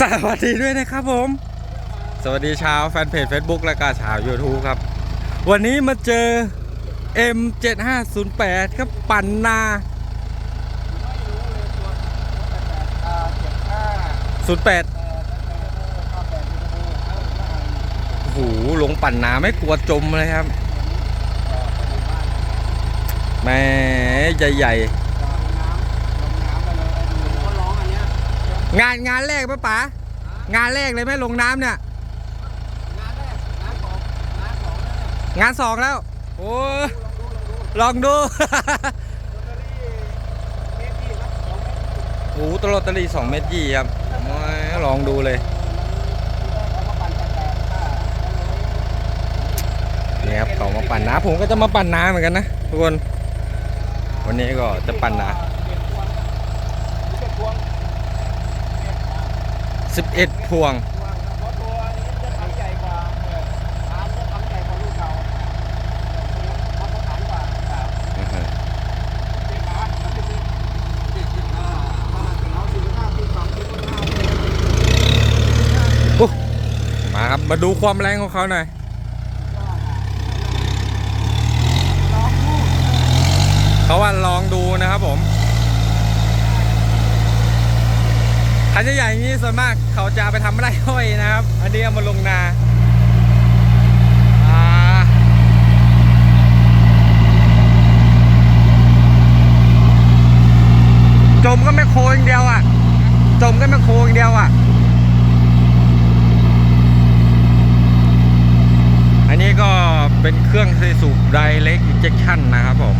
สวัสดีด้วยนะครับผม สวัสดีชาวแฟนเพจ Facebook และก็ชาว YouTube ครับ วันนี้มาเจอ M7508 ครับปั่นนา08โอ้โหลงปั่นนาไม่กลัวจมเลยครับแหม่ใหญ่ๆ งานงานแรกปะป๋างานแรกเลยไหมลงน้ำเนี่ย งานสองงานสองแล้วโอ้ยลองดูโอ้โหตลอดตลีสองเมตรยี่ครับลองดูเลยนี่ครับเขามาปั่นน้ำผมก็จะมาปั่นน้ำเหมือนกันนะทุกคน วันนี้ก็จะปั่นน้ำ สิบเอ็ดพวง มาครับ มาดูความแรงของเขาหน่อยเขาว่าลองดูนะครับผม คันใหญ่ๆอย่างนี้ส่วนมากเขาจะไปทำไร่ห้อยนะครับ อันนี้เอามาลงนาจมก็ไม่โคอย่างเดียวอะ จมก็ไม่โคอย่างเดียวอะ อันนี้ก็เป็นเครื่องซีสูบไดเล็กอิเจคชั่นนะครับผม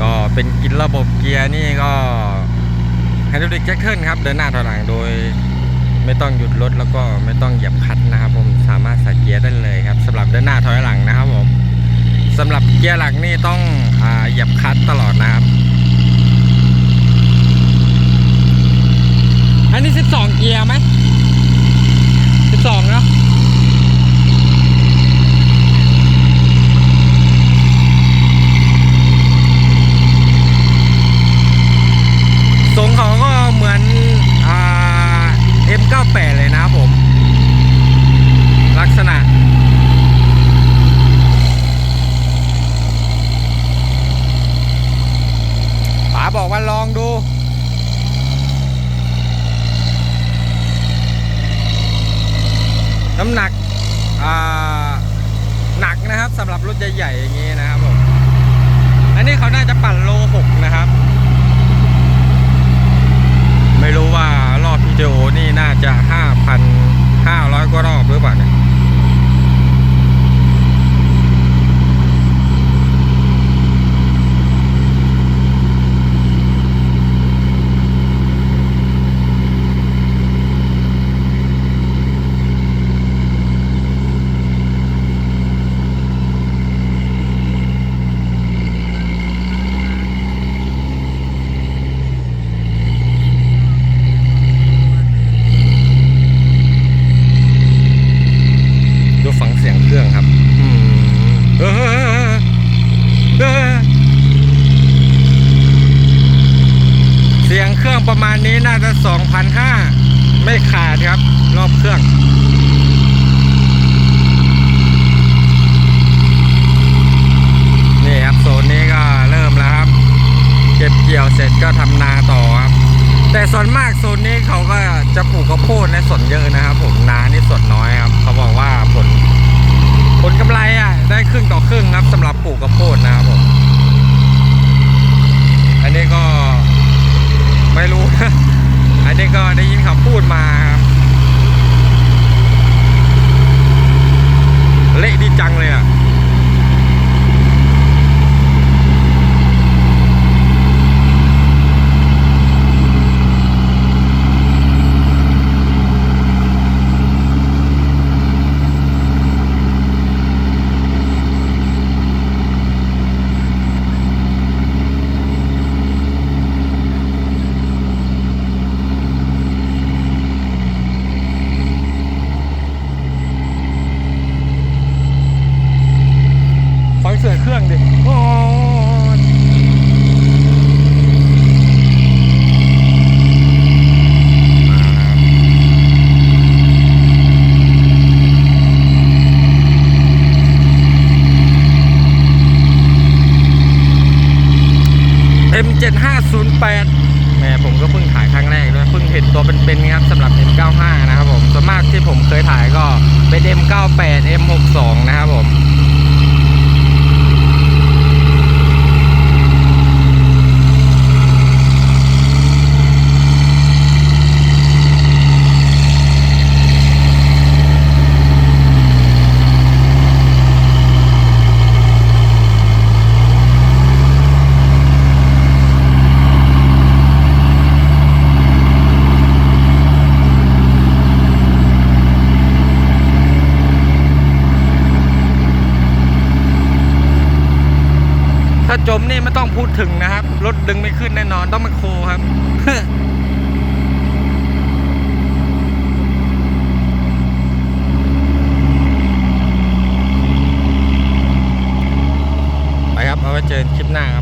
ก็เป็นกินระบบเกียร์นี่ก็ ไฮดรอลิกแจ็คเกิลครับเดินหน้าถอยหลังโดยไม่ต้องหยุดรถแล้วก็ไม่ต้องเหยียบคัดนะครับผมสามารถใส่เกียร์ได้เลยครับสำหรับเดินหน้าถอยหลังนะครับผมสำหรับเกียร์หลักนี่ต้องเหยียบคัดตลอดนะครับอันนี้ 12 เกียร์ไหม12เนาะ ทรงเขาก็เหมือนอ่า M98 เลยนะครับผม ลักษณะ ป๋าบอกว่าลองดูน้ำหนักอ่าหนักนะครับสำหรับรถใหญ่ๆอย่างนี้นะครับผม อันนี้เขาน่าจะปั่นโลหกนะครับ ไม่รู้ว่ารอบพีเโอนี่น่าจะ 5,500 กว่ารอบหรือเปล่าเนี่ย ดูฟังเสียงเครื่องครับอืมเออเออเสี ยงเครื่องประมาณนี้น่าจะ2,500ไม่ขาดครับ รอบเครื่องนี่ครับโซนนี้ก็เริ่มแล้วครับ เก็บเกี่ยวเสร็จก็ทำนาต่อครับ แต่ส่วนมากโซนนี้เขาก็จะปลูกข้าวโพดในสวนเยอะนะครับ ผมนานี่สวนน้อยครับ เขาบอกว่าผล ผลกำไรอะ ได้ครึ่งต่อครึ่งครับสำหรับปลูกข้าวโพดนะครับผมอันนี้ก็ ไม่รู้นะอันนี้ก็ได้ยินเขาพูดมา เสือเครื่องดิเอ็มเจ็ดห้าศูนย์แปดแหมผมก็เพิ่งถ่ายครั้งแรกด้วยเพิ่งเห็นตัวเป็นๆครับสำหรับ M95 นะครับผมส่วนมากที่ผมเคยถ่ายก็เป็น M98 M62 นะครับผม จมนี่ไม่ต้องพูดถึงนะครับ รถดึงไม่ขึ้นแน่นอนต้องมาโคครับไปครับเอาไว้เจอคลิปหน้าครับ